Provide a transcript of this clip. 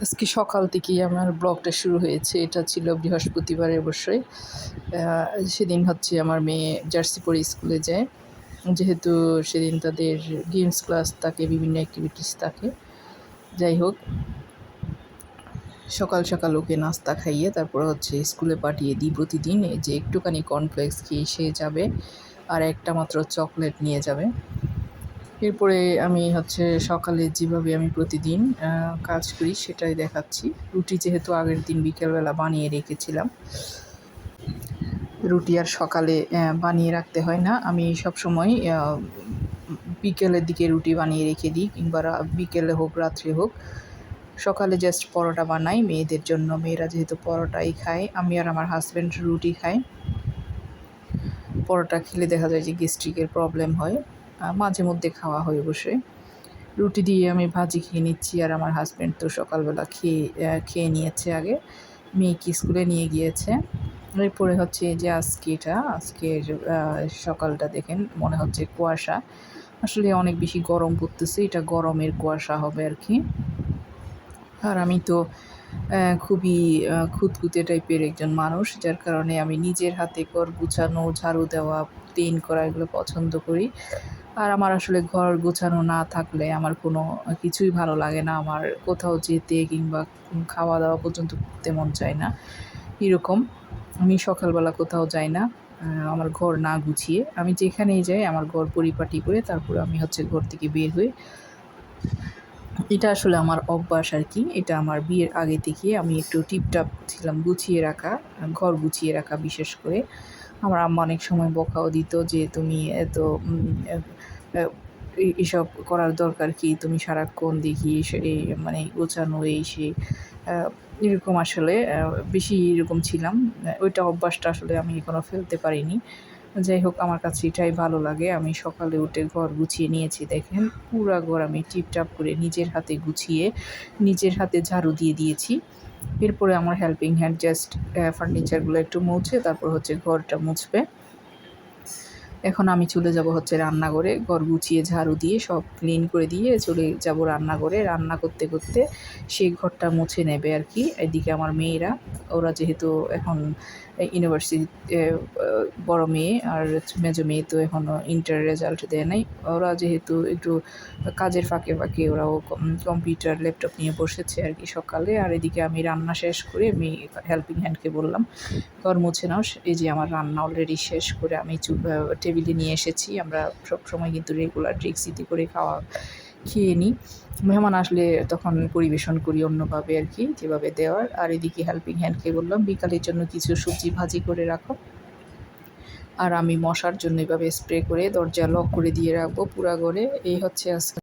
আজকে সকাল থেকেই আমার ব্লগটা শুরু হয়েছে। এটা ছিল বৃহস্পতিবার অবশ্যই। সেদিন হচ্ছে আমার মেয়ে জার্সি পরে স্কুলে যায়। যেহেতু সেদিন তাদের গেমস ক্লাস থাকে, বিভিন্ন অ্যাক্টিভিটিস থাকে। যাই হোক, সকাল সকাল ওকে নাস্তা খাইয়ে তারপর হচ্ছে স্কুলে পাঠিয়ে দিই প্রতিদিন। যে একটুখানি কর্নফ্লেক্স খেয়ে সে যাবে আর একটা মাত্র চকলেট নিয়ে যাবে। এরপরে আমি হচ্ছে সকালে যেভাবে আমি প্রতিদিন কাজ করি সেটাই দেখাচ্ছি। রুটি যেহেতু আগের দিন বিকেলবেলা বানিয়ে রেখেছিলাম। রুটি আর সকালে বানিয়ে রাখতে হয় না। আমি সব সময় বিকেলের দিকে রুটি বানিয়ে রেখে দিই, কিংবা বিকেলে হোক, রাত্রে হোক। সকালে জাস্ট পরোটা বানাই, মেয়েদের জন্য। মেয়েরা যেহেতু পরোটাই খায়, আমি আর আমার হাজব্যান্ড রুটি খাই। পরোটা খেলে দেখা যায় যে গ্যাস্ট্রিকের প্রবলেম হয়। মাঝে মধ্যে খাওয়া হয় বসে রুটি দিয়ে আমি ভাজি খেয়ে নিচ্ছি আর আমার হাজব্যান্ড তো সকালবেলা খেয়ে খেয়ে নিয়েছে আগে। মেয়েকে স্কুলে নিয়ে গিয়েছে। এরপরে হচ্ছে যে আজকে এটা, আজকের সকালটা দেখেন, মনে হচ্ছে কুয়াশা। আসলে অনেক বেশি গরম পড়তেছে, এটা গরমের কুয়াশা হবে আর কি। আর আমি তো খুবই খুঁতখুঁতে টাইপের একজন মানুষ, যার কারণে আমি নিজের হাতে ঘর গুছানো, ঝাড়ু দেওয়া ক্লিন করা এগুলো পছন্দ করি। আর আমার আসলে ঘর গোছানো না থাকলে আমার কোনো কিছুই ভালো লাগে না। আমার কোথাও যেতে কিংবা খাওয়া দাওয়া পর্যন্ত করতে মন চায় না। এরকম। আমি সকালবেলা কোথাও যাই না। আমার ঘর না গুছিয়ে। আমি যেখানেই যাই, আমার ঘর পরিপাটি করে তারপর আমি হচ্ছে ঘর থেকে বের হই। এটা আসলে আমার অভ্যাস আর কি। এটা আমার বিয়ের আগে থেকে আমি একটু টিপটাপ ছিলাম গুছিয়ে রাখা, ঘর গুছিয়ে রাখা বিশেষ করে। আমার আম্মা অনেক সময় বকাও দিত যে তুমি এত এসব করার দরকার কি? তুমি সারাক্ষণ দেখি এই মানে গোছানো, এই সে। এরকম আসলে বেশি এরকম ছিলাম। ওইটা অভ্যাসটা আসলে আমি এখনও ফেলতে পারিনি। যাই হোক, আমার কাছে এটাই ভালো লাগে। আমি সকালে উঠে ঘর গুছিয়ে নিয়েছি, দেখেন। পুরা ঘর আমি টিপটাপ করে নিজের হাতে গুছিয়ে, নিজের হাতে ঝাড়ু দিয়ে দিয়েছি। এরপরে আমার হেল্পিং হ্যান্ড জাস্ট ফার্নিচারগুলো একটু মুছে তারপর হচ্ছে ঘরটা মুছবে। এখন আমি চলে যাব হচ্ছে রান্নাঘরে, ঘর গুছিয়ে ঝাড়ু দিয়ে সব ক্লিন করে দিয়ে চলে যাব রান্নাঘরে। রান্না করতে করতে সেই ঘরটা মুছে নেবে আর কি। এদিকে আমার মেয়েরা, ওরা যেহেতু এখন ইউনিভার্সিটি বড় মেয়ে আর মেজো মেয়ে তো এখনও ইন্টার রেজাল্ট দেয় নাই। ওরা যেহেতু একটু কাজের ফাঁকে ফাঁকে ওরাও কম্পিউটার ল্যাপটপ নিয়ে বসেছে আর কি সকালে। আর এদিকে আমি রান্না শেষ করে, আমি হেল্পিং হ্যান্ডকে বললাম, ঘর মুছে নাও। এই যে আমার রান্না অলরেডি শেষ করে আমি টেবিলে নিয়ে এসেছি। আমরা সবসময় কিন্তু রেগুলার ড্রিঙ্কস ইতি করে খাওয়া খেয়ে নিই। মেহমান আসলে তখন পরিবেশন করি অন্যভাবে আর কি, যেভাবে দেওয়ার। আর এদিকে হেল্পিং হ্যান্ডকে বললাম, বিকালের জন্য কিছু সবজি ভাজি করে রাখো। আর আমি মশার জন্য এভাবে স্প্রে করে দরজা লক করে দিয়ে রাখব পুরা ঘরে। এই হচ্ছে আজকে